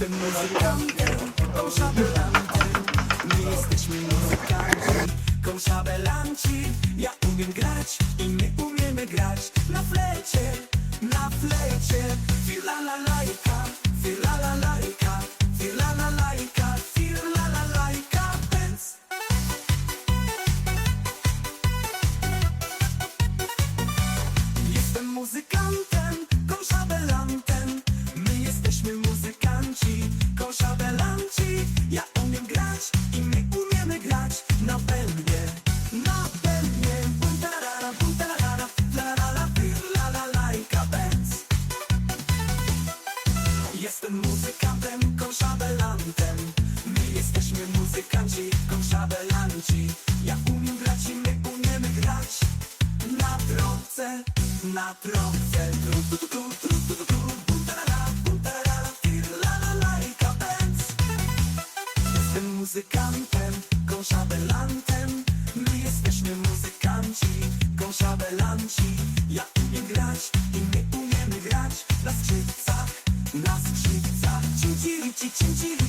Jestem muzykantem, konszabelantem My jesteśmy muzykanci, konszabelanci Ja umiem grać i my umiemy grać. Na flecie, na flecie. Filalalajka, filalalajka jesteśmy muzykanci, konszabelanci Ja umiem grać i my umiemy grać. Na bębnie, na bębnie Bum, tarara, bum, tarara, la, la, la, la, la, lajka, dance Jestem muzykantem, konszabelantem My jesteśmy muzykanci, konszabelanci Ja umiem grać i my umiemy grać. Na trąbce, na trąbce muzykantem, konszabelantem My jesteśmy muzykanci, konszabelanci Ja umiem grać i my umiemy grać Na skrzypcach, na skrzypcach. Cincirici, cincirici